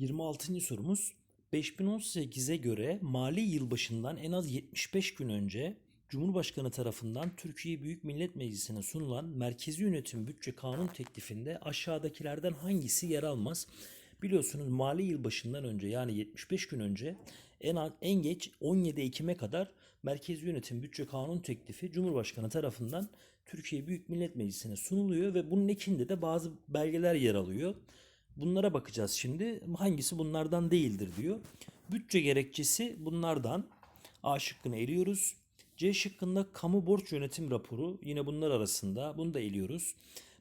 26. sorumuz 5018'e göre mali yılbaşından en az 75 gün önce Cumhurbaşkanı tarafından Türkiye Büyük Millet Meclisi'ne sunulan Merkezi Yönetim Bütçe Kanun teklifinde aşağıdakilerden hangisi yer almaz? Biliyorsunuz mali yılbaşından önce yani 75 gün önce en az, en geç 17 Ekim'e kadar Merkezi Yönetim Bütçe Kanun teklifi Cumhurbaşkanı tarafından Türkiye Büyük Millet Meclisi'ne sunuluyor ve bunun ekinde de bazı belgeler yer alıyor. Bunlara bakacağız şimdi. Hangisi bunlardan değildir diyor. Bütçe gerekçesi bunlardan. A şıkkını eliyoruz. C şıkkında kamu borç yönetim raporu yine bunlar arasında. Bunu da eliyoruz.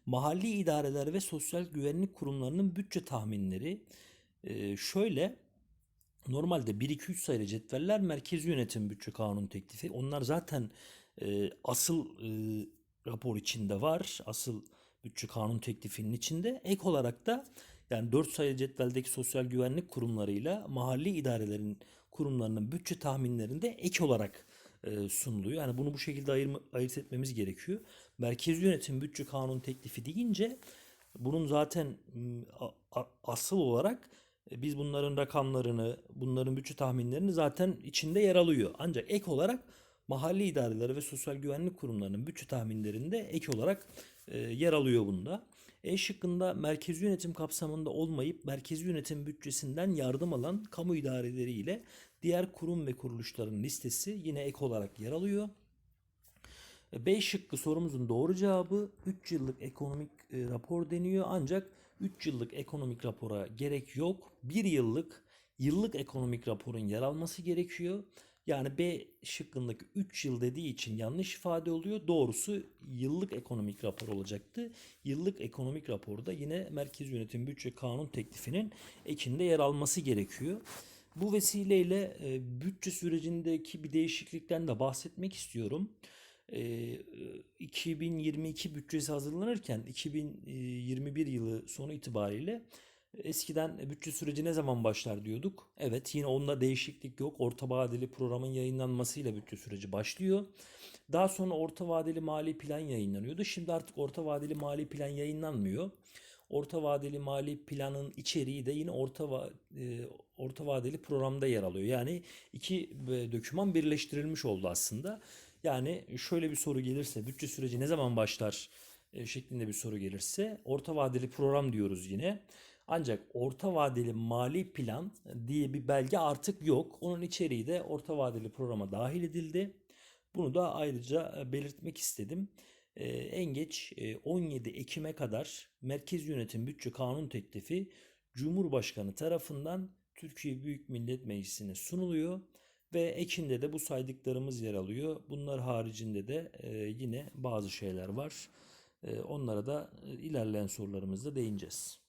Mahalli idareler ve sosyal güvenlik kurumlarının bütçe tahminleri. Ee, şöyle normalde 1-2-3 sayılı cetveller merkezi yönetim bütçe kanun teklifi. Onlar zaten e, asıl e, rapor içinde var. Asıl bütçe kanun teklifinin içinde. Ek olarak da yani 4 sayılı cetveldeki sosyal güvenlik kurumlarıyla mahalli idarelerin kurumlarının bütçe tahminlerinde ek olarak e, sunuluyor. Yani bunu bu şekilde ayırma, ayırt etmemiz gerekiyor. Merkezi yönetim bütçe kanun teklifi deyince bunun zaten asıl olarak e, biz bunların rakamlarını, bunların bütçe tahminlerini zaten içinde yer alıyor. Ancak ek olarak mahalli idareleri ve sosyal güvenlik kurumlarının bütçe tahminlerinde ek olarak e, yer alıyor bunda. E şıkkında merkezi yönetim kapsamında olmayıp merkezi yönetim bütçesinden yardım alan kamu idareleri ile diğer kurum ve kuruluşların listesi yine ek olarak yer alıyor. E, B şıkkı sorumuzun doğru cevabı 3 yıllık ekonomik e, rapor deniyor ancak 3 yıllık ekonomik rapora gerek yok. 1 yıllık yıllık ekonomik raporun yer alması gerekiyor. Yani B şıkkındaki 3 yıl dediği için yanlış ifade oluyor. Doğrusu yıllık ekonomik rapor olacaktı. Yıllık ekonomik raporda yine Merkez Yönetim Bütçe Kanun teklifinin ekinde yer alması gerekiyor. Bu vesileyle e, bütçe sürecindeki bir değişiklikten de bahsetmek istiyorum. E, 2022 bütçesi hazırlanırken 2021 yılı sonu itibariyle eskiden bütçe süreci ne zaman başlar diyorduk. Evet yine onda değişiklik yok. Orta vadeli programın yayınlanmasıyla bütçe süreci başlıyor. Daha sonra orta vadeli mali plan yayınlanıyordu. Şimdi artık orta vadeli mali plan yayınlanmıyor. Orta vadeli mali planın içeriği de yine orta va- e, orta vadeli programda yer alıyor. Yani iki e, doküman birleştirilmiş oldu aslında. Yani şöyle bir soru gelirse bütçe süreci ne zaman başlar e, şeklinde bir soru gelirse orta vadeli program diyoruz yine. Ancak orta vadeli mali plan diye bir belge artık yok. Onun içeriği de orta vadeli programa dahil edildi. Bunu da ayrıca e, belirtmek istedim. E, En geç e, 17 Ekim'e kadar Merkez Yönetim Bütçe Kanun teklifi Cumhurbaşkanı tarafından Türkiye Büyük Millet Meclisi'ne sunuluyor ve ekinde de bu saydıklarımız yer alıyor. Bunlar haricinde de e, yine bazı şeyler var. E, Onlara da e, ilerleyen sorularımızda değineceğiz.